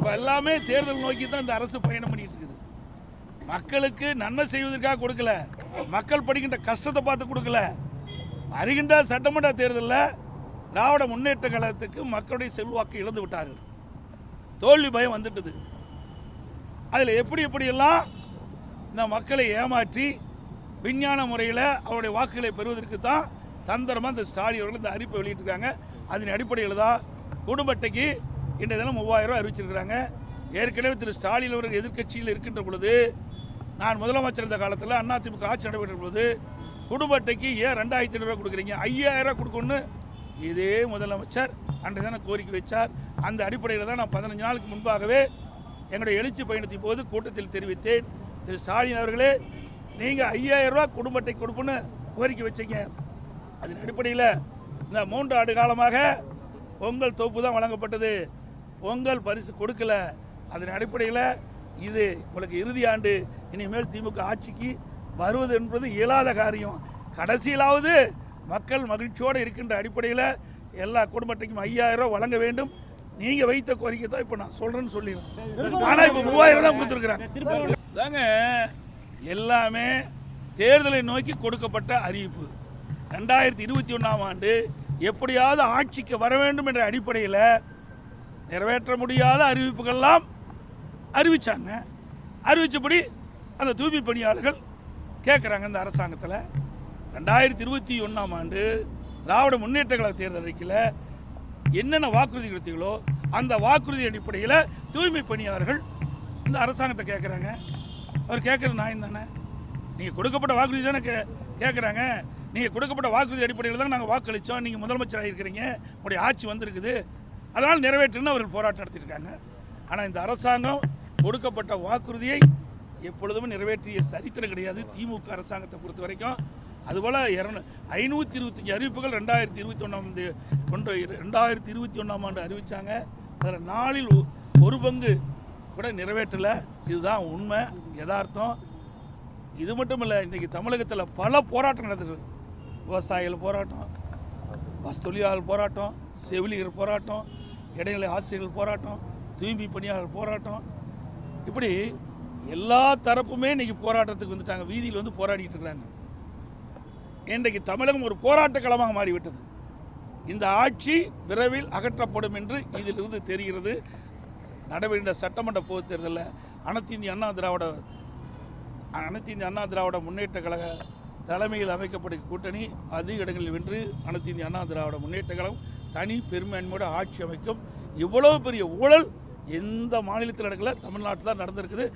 இப்போ எல்லாமே தேர்தல் நோக்கி தான் இந்த அரசு பயணம் பண்ணிட்டு இருக்குது மக்களுக்கு நன்மை செய்வதற்காக கொடுக்கல. மக்கள் படிக்கின்ற கஷ்டத்தை பார்த்து கொடுக்கல. வருகின்ற சட்டமன்ற தேர்தலில் திராவிட முன்னேற்ற கழகத்துக்கு மக்களுடைய செல்வாக்கு இழந்து விட்டார்கள். தோல்வி பயம் வந்துட்டது. அதில் எப்படி எப்படியெல்லாம் இந்த மக்களை ஏமாற்றி விஞ்ஞான முறையில் அவருடைய வாக்குகளை பெறுவதற்கு தான் தந்திரமாக இந்த ஸ்டாலின் அவர்கள் இந்த அறிவிப்பை வெளியிட்டிருக்காங்க. அதன் அடிப்படையில் தான் குடும்ப அட்டைக்கு இன்றைய தினம் மூவாயிரம் ரூபாய் அறிவிச்சிருக்கிறாங்க. ஏற்கனவே திரு ஸ்டாலின் அவர்கள் எதிர்க்கட்சியில் இருக்கின்ற பொழுது நான் முதலமைச்சர் இருந்த காலத்தில் அதிமுக ஆட்சி நடைபெற்ற பொழுது குடும்ப அட்டைக்கு ஏன் ரெண்டாயிரத்தி ஐநூறுரூவா கொடுக்குறீங்க? ஐயாயிரம் கொடுக்கணும்னு இதே முதலமைச்சர் அன்றைய தினம் கோரிக்கை வச்சார். அந்த அடிப்படையில் தான் நான் பதினஞ்சு நாளுக்கு முன்பாகவே எங்களுடைய எழுச்சி பயணத்தின் போது கூட்டத்தில் தெரிவித்தேன். திரு ஸ்டாலின் அவர்களே நீங்கள் ஐயாயிரம் ரூபாய் குடும்ப அட்டை கொடுப்புன்னு கோரிக்கை வச்சீங்க. அதன் அடிப்படையில் இந்த மூன்று ஆண்டு காலமாக பொங்கல் தொகுப்பு தான் வழங்கப்பட்டது. பொங்கல் பரிசு கொடுக்கல. அதன் அடிப்படையில் இது உங்களுக்கு இறுதி ஆண்டு. இனிமேல் திமுக ஆட்சிக்கு வருவது என்பது இயலாத காரியம். கடைசியிலாவது மக்கள் மகிழ்ச்சியோடு இருக்கின்ற அடிப்படையில் எல்லா குடும்பத்தைக்கும் ஐயாயிரம் ரூபா வழங்க வேண்டும். நீங்கள் வைத்த கோரிக்கை தான் இப்போ நான் சொல்கிறேன்னு சொல்லிடுறேன். ஆனால் இப்போ மூவாயிரம் தான் கொடுத்துருக்குறாங்க. தாங்க எல்லாமே தேர்தலை நோக்கி கொடுக்கப்பட்ட அறிவிப்பு. ரெண்டாயிரத்தி இருபத்தி ஒன்றாம் ஆண்டு எப்படியாவது ஆட்சிக்கு வர வேண்டும் என்ற அடிப்படையில் நிறைவேற்ற முடியாத அறிவிப்புகள்லாம் அறிவித்தாங்க அறிவித்தபடி அந்த தூய்மை பணியாளர்கள் கேட்குறாங்க இந்த அரசாங்கத்தில். ரெண்டாயிரத்தி இருபத்தி ஒன்றாம் ஆண்டு திராவிட முன்னேற்ற கழக தேர்தல் அறிக்கையில் என்னென்ன வாக்குறுதி கொடுத்தீங்களோ அந்த வாக்குறுதி அடிப்படையில் தூய்மை பணியாளர்கள் இந்த அரசாங்கத்தை கேட்குறாங்க. அவர் கேட்குறது நான் தானே? நீங்கள் கொடுக்கப்பட்ட வாக்குறுதி தானே கே கேட்குறாங்க. நீங்கள் கொடுக்கப்பட்ட வாக்குறுதி அடிப்படையில் தான் நாங்கள் வாக்களித்தோம். நீங்கள் முதலமைச்சராக இருக்கிறீங்க உங்களுடைய ஆட்சி வந்திருக்குது. அதனால் நிறைவேற்றுன்னு அவர்கள் போராட்டம் நடத்தியிருக்காங்க. ஆனால் இந்த அரசாங்கம் கொடுக்கப்பட்ட வாக்குறுதியை எப்பொழுதுமே நிறைவேற்றிய சரித்திரம் கிடையாது. திமுக அரசாங்கத்தை பொறுத்த வரைக்கும். அதுபோல் இரநூ ஐநூற்றி இருபத்தஞ்சி அறிவிப்புகள் ரெண்டாயிரத்தி இருபத்தி ஒன்றாம் ஒன்று ரெண்டாயிரத்தி இருபத்தி ஒன்றாம் ஆண்டு அறிவித்தாங்க அதில் நாளில் ஒரு பங்கு கூட நிறைவேற்றலை. இதுதான் உண்மை யதார்த்தம். இது மட்டும் இல்லை இன்றைக்கி தமிழகத்தில் பல போராட்டம் நடந்துருக்கு விவசாயிகள் போராட்டம் பஸ் தொழிலாளர் போராட்டம் செவிலியர் போராட்டம் இடைநிலை ஆசிரியர்கள் போராட்டம் தூய்மை பணியாளர்கள் போராட்டம். இப்படி எல்லா தரப்புமே இன்னைக்கு போராட்டத்துக்கு வந்துட்டாங்க. வீதியில் வந்து போராடிட்டு இருக்கிறாங்க இன்றைக்கு தமிழகம் ஒரு போராட்ட களமாக மாறிவிட்டது. இந்த ஆட்சி விரைவில் அகற்றப்படும் என்று இதிலிருந்து தெரிகிறது. நடைபெறுகின்ற சட்டமன்ற பொதுத் தேர்தலில் அனைத்து இந்திய அண்ணா திராவிட அனைத்து இந்திய அண்ணா திராவிட முன்னேற்ற கழக தலைமையில் அமைக்கப்பட்ட கூட்டணி அதிக இடங்களில் வென்று அனைத்து இந்திய அண்ணா திராவிட முன்னேற்ற கழகம் தனி பெருமையன்மையோட ஆட்சி அமைக்கும். இவ்வளோ பெரிய ஊழல் எந்த மாநிலத்தில் நடக்கல? தமிழ்நாட்டில் தான் நடந்திருக்குது.